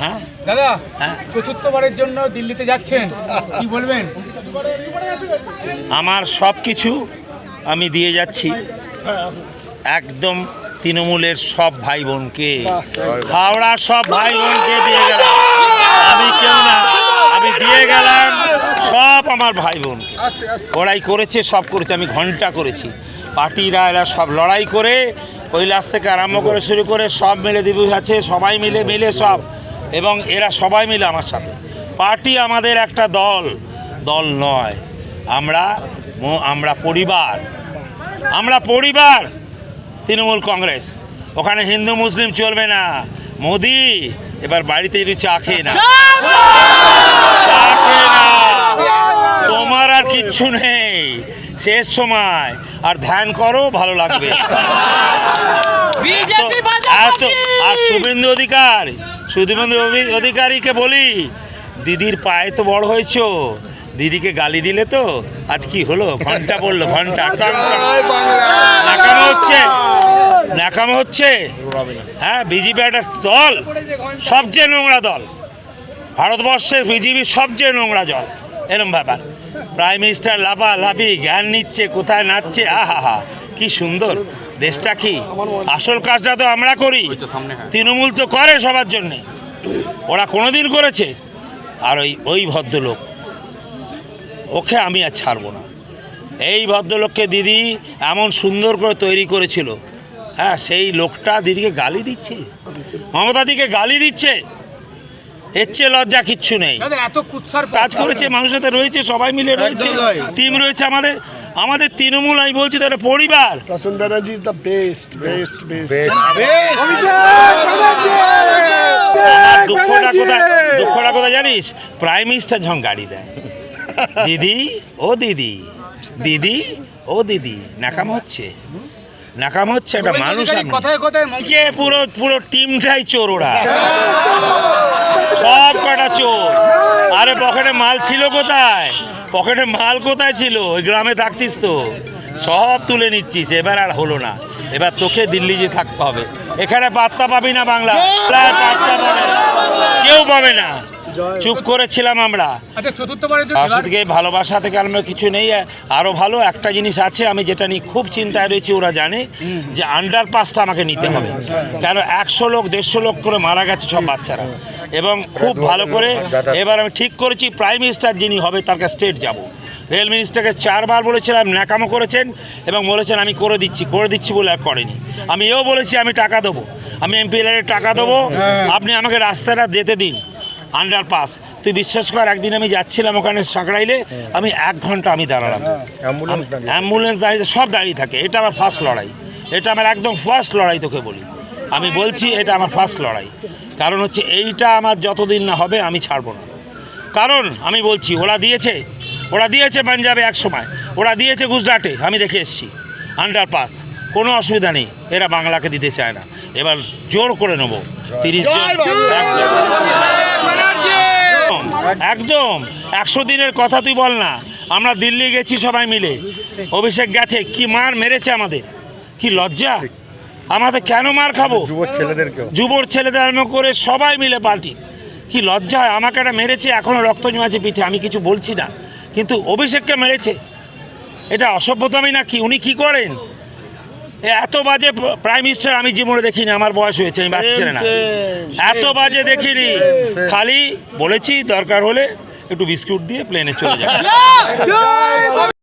হ্যাঁ? দাদা হ্যাঁ। চতুর্থবারের জন্য দিল্লিতে যাচ্ছেন। কি বলবেন? আমার সব কিছু আমি দিয়ে যাচ্ছি। একদম তৃণমূলের সব ভাই বোনকে হাওড়ার সব ভাই বোনকে দিয়ে গেলাম। আমি কেউ না আমি দিয়ে গেলাম সব আমার ভাই বোনকে লড়াই করেছে সব করেছে আমি ঘণ্টা করেছি। পার্টিরা এরা সব লড়াই করে কৈলাস থেকে আরম্ভ করে শুরু করে সব মিলে দিবস আছে সবাই মিলে মিলে সব। এবং এরা সবাই মিলে আমার সাথে। পার্টি আমাদের একটা দল দল নয়। আমরা আমরা পরিবার। আমরা পরিবার তৃণমূল কংগ্রেস। ওখানে হিন্দু মুসলিম চলবে না। মোদি এবার বাড়িতে একটু চা খেয়ে না তোমার আর কিচ্ছু নেই। শেষ সময়। আর ধ্যান করো ভালো লাগবে। আর শুভেন্দু অধিকার। অভি- অধিকারীকে বলি, দিদির পায়ে তো বড় হয়েছো। দিদিকে গালি দিলে তো আজ কি হলো? ঘণ্টা পড়ল ঘণ্টা। নাকামো হচ্ছে। নাকামো হচ্ছে। হ্যাঁ বিজেপি একটা দল, সবচেয়ে নোংরা দল। ভারতবর্ষের বিজেপির সবচেয়ে নোংরা জল এরম ব্যাপার। প্রাইম মিনিস্টার লাফা লাফি, জ্ঞান নিচ্ছে, কোথায় নাচছে? আহা হা কি সুন্দর। দেশটা কি? আসল কাজটা তো আমরা করি। তৃণমূল তো করে সবার জন্যে। ওরা কোনোদিন করেছে। আর ওই ওই ভদ্রলোক ওকে আমি আর ছাড়বো না। এই ভদ্রলোককে দিদি এমন সুন্দর করে তৈরি করেছিল। হ্যাঁ সেই লোকটা দিদিকে গালি দিচ্ছে। মমতা দিকে গালি দিচ্ছে। এর চেয়ে লজ্জা কিচ্ছু নেই। কাজ করেছে মানুষের সাথে রয়েছে সবাই মিলে রয়েছে। টিম রয়েছে আমাদের। আমাদের তৃণমূল আমি বলছি তো একটা পরিবার is the best, best, best. আমার দুঃখটা কোথায়? দুঃখটা কোথায় জানিস? প্রাইম মিনিস্টার যখন গাড়ি দেয় দিদি ও দিদি দিদি ও দিদি নাকাম হচ্ছে। নাকাম হচ্ছে একটা মানুষ আমি। কথায় কথায় কে পুরো পুরো টিমটাই চোর ওরা? সব কটা চোর। আরে পকেটে মাল ছিল কোথায়? পকেটে মাল কোথায় ছিল? ওই গ্রামে থাকতিস তো। সব তুলে নিচ্ছিস, এবার আর হলো না। এবার তোকে দিল্লি যে থাকতে হবে। এখানে পাত্তা পাবি না বাংলা। পাত্তা পাবে কেউ পাবে না। চুপ করেছিলাম আমরা। আচ্ছা তার সাথে ভালোবাসা থেকে আমরা কিছু নেই। আরও ভালো একটা জিনিস আছে আমি যেটা নিয়ে খুব চিন্তায় রয়েছি ওরা জানে যে আন্ডারপাসটা আমাকে নিতে হবে। কেন একশো লোক দেড়শো লোক করে মারা গেছে সব বাচ্চারা। এবং খুব ভালো করে এবার আমি ঠিক করেছি প্রাইম মিনিস্টার যিনি হবে তার কাছে স্টেট যাব। রেল মিনিস্টারকে চারবার বলেছিলাম ন্যাকামো করেছেন এবং বলেছেন আমি করে দিচ্ছি করে দিচ্ছি বলে আর করেনি। আমি এও বলেছি আমি টাকা দেবো। আমি এমপি টাকা দেবো। আপনি আমাকে রাস্তাটা যেতে দিন। আন্ডারপাস তুই বিশ্বাস কর একদিন আমি যাচ্ছিলাম ওখানে সাঁকড়াইলে আমি এক ঘণ্টা আমি দাঁড়ালাম। অ্যাম্বুলেন্স দাঁড়িয়ে অ্যাম্বুলেন্স দাঁড়িয়ে সব দাঁড়িয়ে থাকে। এটা আমার ফার্স্ট লড়াই। এটা আমার একদম ফার্স্ট লড়াই তোকে বলি। আমি বলছি এটা আমার ফার্স্ট লড়াই। কারণ হচ্ছে এইটা আমার যতদিন না হবে আমি ছাড়বো না। কারণ আমি বলছি ওরা দিয়েছে ওরা দিয়েছে পাঞ্জাবে এক সময়। ওরা দিয়েছে গুজরাটে আমি দেখে এসেছি। আন্ডারপাস কোনো অসুবিধা নেই। এরা বাংলাকে দিতে চায় না। এবার জোর করে নেব। তিরিশ একদম। একশো দিনের কথা তুই বল না। আমরা দিল্লি গেছি সবাই মিলে। অভিষেক গেছে। কি মার মেরেছে আমাদের? কি লজ্জা? আমাদের কেন মার খাব? যুব ছেলেদেরকেও। যুবর ছেলেদের আরম্ভ করে সবাই মিলে পার্টি কি লজ্জা? হয় আমাকে একটা মেরেছে এখনও রক্ত জমেছে পিঠে আমি কিছু বলছি না। কিন্তু অভিষেককে মেরেছে। এটা অসভ্যতামি না কি উনি কি করেন? এত বাজে প্রাইম মিনিস্টার আমি জীবনে দেখিনি আমার বয়স হয়েছে আমি বাচ্চা ছেলে না। এত বাজে দেখিনি। খালি বলেছি দরকার হলে একটু বিস্কুট দিয়ে প্লেনে চলে যাবে